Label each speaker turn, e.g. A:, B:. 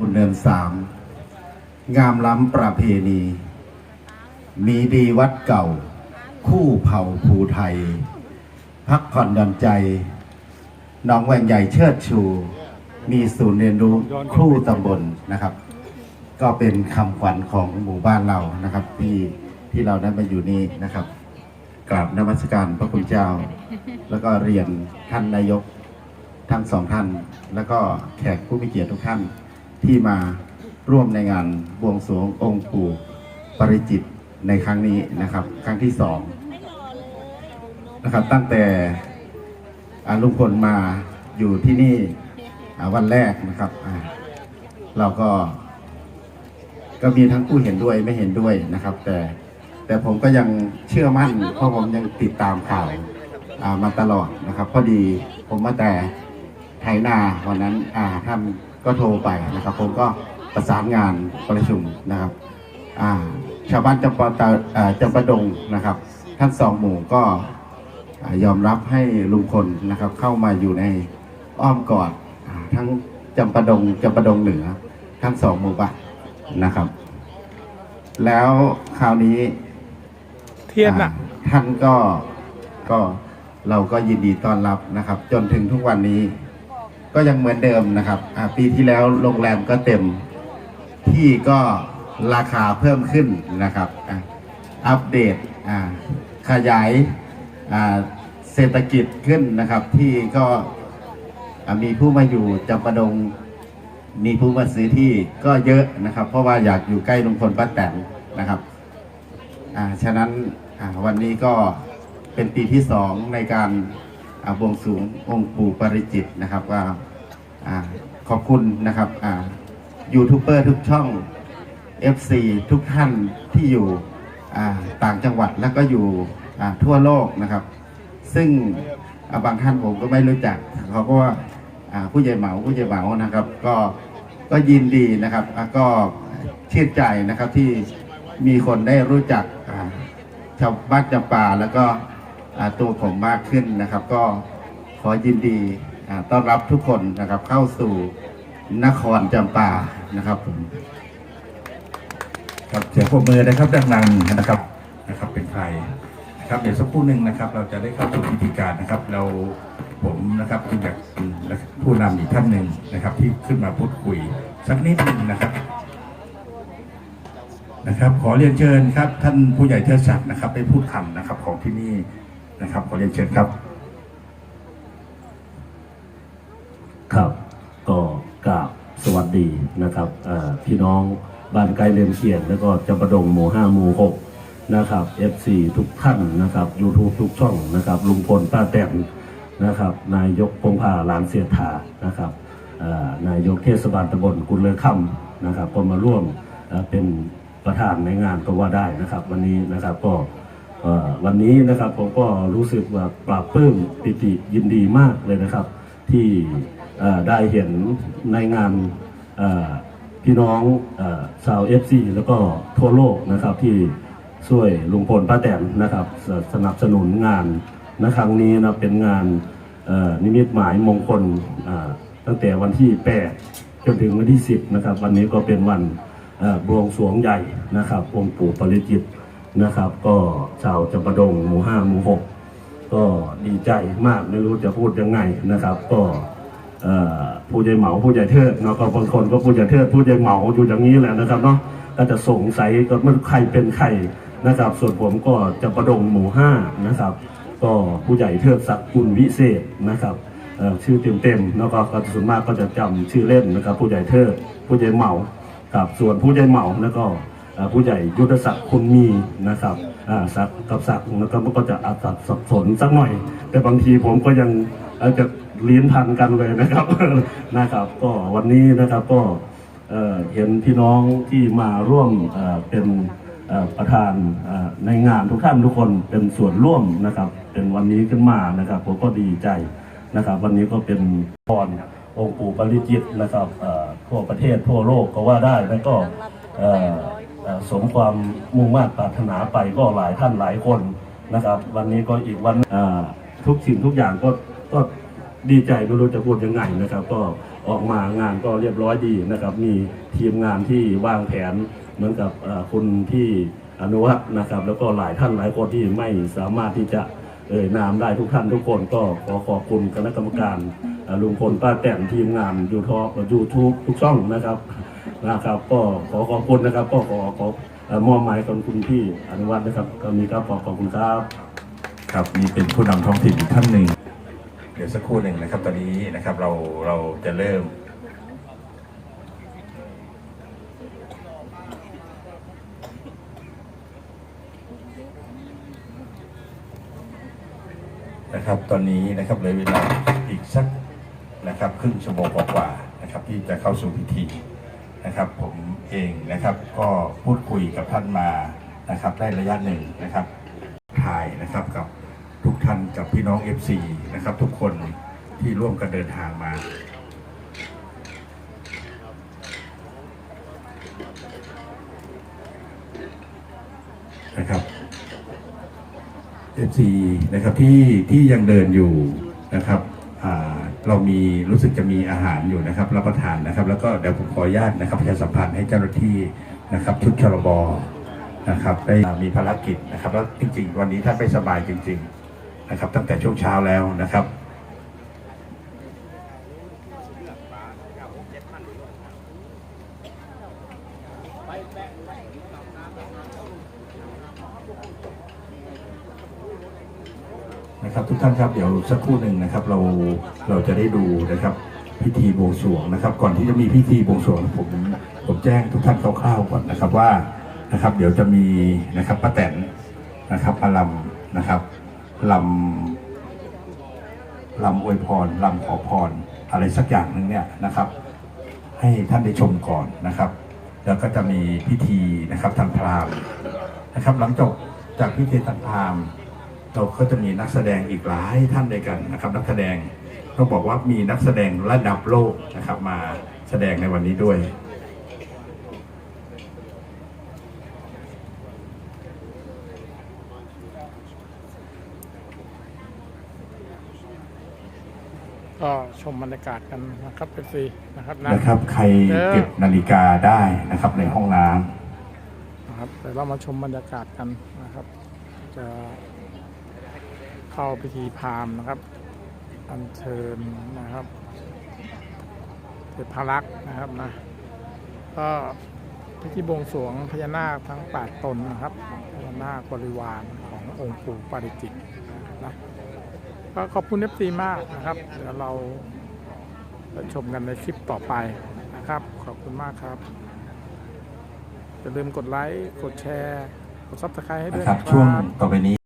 A: คุณเนินสามงามล้ำประเพณี มีดีวัดเก่า คู่เผ่าภูไทย พักผ่อนหย่อนใจ น้องแหวงใหญ่เชิดชู มีศูนย์เรียนรู้ครู่ตำบลนะครับ ก็เป็นคำขวัญของหมู่บ้านเรานะครับที่ที่เราได้มาอยู่นี่นะครับกราบนมัสการพระคุณเจ้า แล้วก็เรียนท่านนายกทั้งสองท่าน แล้วก็แขกผู้มีเกียรติทุกท่าน ที่มาร่วมในงานบวงสรวงองค์ปู่ปริจิตในครั้งนี้นะครับ ครั้งที่สองนะครับ ตั้งแต่ลุงพลมาอยู่ที่นี่วันแรกนะครับเราก็ ก็มีทั้งผู้เห็นด้วยไม่เห็นด้วยนะครับ แต่ แต่ผมก็ยังเชื่อมั่น เพราะผมยังติดตามข่าวมาตลอดนะครับ พอดีผมมาแต่ไถนาวันนั้นท่าน ก็โทรไปนะครับ ผมก็ประสานงานประชุมนะครับอ่าชาวบ้านจำปาตาอ่าจำปาดงนะครับท่านสองหมู่ก็อ่ายอมรับให้ลุงพลนะครับ เข้ามาอยู่ในอ้อมกอดอ่าทั้งจำปาดงจำปาดงเหนือ ทั้งสองหมู่บ้านนะครับ แล้วคราวนี้
B: เทียนอะ
A: อ่าท่านก็ก็เราก็ยินดีต้อนรับนะครับ จนถึงทุกวันนี้ ก็ยังเหมือนเดิมนะครับปีที่แล้วโรงแรมก็เต็มที่ก็ราคาเพิ่มขึ้นนะครับอัปเดตขยายเศรษฐกิจขึ้นนะครับ ที่ก็มีผู้มาอยู่จำปาดงมีผู้มาซื้อที่ก็เยอะนะครับ เพราะว่าอยากอยู่ใกล้ลุงพลป้าแตนนะครับอ่าฉะนั้นวันนี้ก็เป็นปีที่สองในการ บวงสรวงองค์ปู่ปริจิตนะครับว่าขอบคุณนะครับยูทูบเบอร์ทุกช่อง FC ทุกท่านที่อยู่ต่างจังหวัดแล้วก็อยู่ทั่วโลกนะครับ ซึ่งบางท่านผมก็ไม่รู้จัก เขาก็ว่าผู้ใหญ่เหมาผู้ใหญ่เหมานะครับ ก็ก็ยินดีนะครับก็ชื่นใจนะครับที่มีคนได้รู้จักชาวบ้านจำปาแล้วก็ ตัวผมมากขึ้นนะครับ ก็ขอยินดีต้อนรับทุกคนนะครับเข้าสู่นครจำปานะครับผม
C: ครับเสียงปรบมือนะครับดังๆนะครับนะครับเป็นใครนะครับเดี๋ยวสักครู่หนึ่งนะครับ เราจะได้เข้าสู่พิธีการนะครับ เราผมนะครับจึงอยากผู้นำอีกท่านหนึ่งนะครับ ที่ขึ้นมาพูดคุยสักนิดหนึ่งนะครับนะครับ ขอเรียนเชิญครับ ท่านผู้ใหญ่เทิดศักดิ์นะครับได้พูดคำนะครับของที่นี่ นะครับขอเรียนเชิญครับ
D: ครับ ก็กราบสวัสดีนะครับพี่น้องบ้านไกลเรียนเขียนแล้วก็จำปาดงหมู่ห้าหมู่หกนะครับ FC ทุกท่านนะครับ YouTube ทุกช่องนะครับ ลุงพลป้าแตนนะครับ นายกพงพาหลานเสียถานะครับนายกเทศบาลตำบลกุลเลอคำนะครับ ก็มาร่วมเป็นประธานในงานก็ว่าได้นะครับ วันนี้นะครับก็ วันนี้นะครับผมก็รู้สึกว่าปราบปลื้มปิติยินดีมากเลยนะครับ ที่ได้เห็นในงานพี่น้องชาวเอฟซีแล้วก็ทั่วโลกนะครับที่ช่วยลุงพลป้าแตนนะครับสสนับสนุนงานในครั้งนี้นะเป็นงานนิมิตหมายมงคลตั้งแต่วันที่ 8 จนถึงวันที่ 10 นะครับ วันนี้ก็เป็นวันบวงสรวงใหญ่นะครับองค์ปู่ปริจิตร นะครับ ก็ชาวจำปาดงหมู่ห้าหมู่หกก็ดีใจมากไม่รู้จะพูดยังไงนะครับ ก็ผู้ใหญ่เหมาผู้ใหญ่เทิดเนาะก็บางคนก็ผู้ใหญ่เทิดผู้ใหญ่เหมาอยู่อย่างนี้แหละนะครับเนาะก็จะสงสัยก็ไม่รู้ใครเป็นใครนะครับ ส่วนผมก็จำปาดงหมู่ห้านะครับ ก็ผู้ใหญ่เทิดศักดิ์กุลวิเศษนะครับเอ่อชื่อเต็มๆแล้วก็ก็ส่วนมากก็จะจำชื่อเล่นนะครับ ผู้ใหญ่เทิดผู้ใหญ่เหมาครับส่วนผู้ใหญ่เหมาแล้วก็ ผู้ใหญ่ยุทธศักดิ์คุณมีนะครับอ่าศักดิ์กับศักดิ์แล้วก็มันก็จะอาจจะสับสนสักหน่อย แต่บางทีผมก็ยังอาจจะเลี้ยนทันกันเลยนะครับนะครับ ก็วันนี้นะครับก็เห็นพี่น้องที่มาร่วมเป็นประธานในงานทุกท่านทุกคนเป็นส่วนร่วมนะครับ เป็นวันนี้ขึ้นมานะครับ ผมก็ดีใจนะครับ วันนี้ก็เป็นพรองค์ปู่ปริจิตนะครับทั่วประเทศทั่วโลกก็ว่าได้แล้วก็ สมความมุ่งมา่ปรารถนาไปก็หลายท่านหลายคนนะครับ วันนี้ก็อีกวันทุกสิ่งทุกอย่างก็ก็ดีใจไม่รู้จะพูดยังไงนะครับ ก็ออกมางานก็เรียบร้อยดีนะครับ มีทีมงานที่วางแผนเหมือนกับคุณที่อนุวัฒน์นะครับ แล้วก็หลายท่านหลายคนที่ไม่สามารถที่จะเอ่ยนามได้ทุกท่านทุกคนก็ขอขอบคุณคณะกรรมการลุงพลป้าแตนทีมงานยูทูบยูทูบทุกช่องนะครับ นะครับก็ขอขอบคุณนะครับ ก็ขอขอมอบหมายกับคุณพี่อนุวัฒน์นะครับก็มีครับขอขอบคุณครับ
C: ครับนี่เป็นผู้นำท้องถิ่นอีกท่านหนึ่ง เดี๋ยวสักครู่หนึ่งนะครับ ตอนนี้นะครับเราเราจะเริ่มนะครับตอนนี้นะครับเหลยเวลาอีกสักนะครับครึ่งชั่วโมงกว่าๆนะครับ ที่จะเข้าสู่พิธี นะครับ ผมเองนะครับ ก็พูดคุยกับท่านมานะครับ ได้ระยะหนึ่งนะครับถ่ายนะครับกับทุกท่านกับพี่น้อง FC นะครับ ทุกคนที่ร่วมกันเดินทางมานะครับ FC นะครับที่ที่ยังเดินอยู่นะครับ เรามีรู้สึกจะมีอาหารอยู่นะครับ รับประทานนะครับ แล้วก็เดี๋ยวผมขออนุญาตนะครับประชาสัมพันธ์ให้เจ้าหน้าที่นะครับชุดชลบนะครับได้มีภารกิจนะครับ แล้วจริงๆ วันนี้ท่านไม่สบายจริง ๆ นะครับ ตั้งแต่ช่วงเช้าแล้วนะครับ นะครับทุกท่านครับเดี๋ยวสักครู่หนึ่งนะครับเราเราจะได้ดูนะครับพิธีบวงสรวงนะครับ ก่อนที่จะมีพิธีบวงสรวงผมผมแจ้งทุกท่านคร่าวๆก่อนนะครับว่านะครับ เดี๋ยวจะมีนะครับป้าแตนนะครับมาลำนะครับลำลำอวยพรลำขอพรอะไรสักอย่างหนึ่งเนี่ยนะครับ ให้ท่านได้ชมก่อนนะครับ แล้วก็จะมีพิธีนะครับทางพราหมณ์นะครับ หลังจบจากพิธีทางพราหมณ์ เราก็จะมีนักแสดงอีกหลายท่านด้วยกันนะครับ นักแสดงต้องบอกว่ามีนักแสดงระดับโลกนะครับ มาแสดงในวันนี้ด้วย
B: ก็ชมบรรยากาศกันนะครับเป็นซีนะครับนะ
C: นะครับ ใครเก็บนาฬิกาได้นะครับในห้องน้ำ
B: นะครับเดี๋ยวเรามาชมบรรยากาศกันนะครับ จะ เข้าพิธีพราหมณ์นะครับ อัญเชิญนะครับเทพรักษ์นะครับนะ ก็พิธีบวงสรวงพญานาคทั้ง 8 ตนนะครับพญานาคบริวารขององค์ปู่ปาริจิตนะก็ขอบคุณเอฟซีมากนะครับ เดี๋ยวเราไปชมกันในคลิปต่อไปนะครับ ขอบคุณมากครับอย่าลืมกดไลค์ กดแชร์ กดซับสไครต์ให้ด้วย
C: นะครับช่วงต่อไปนี้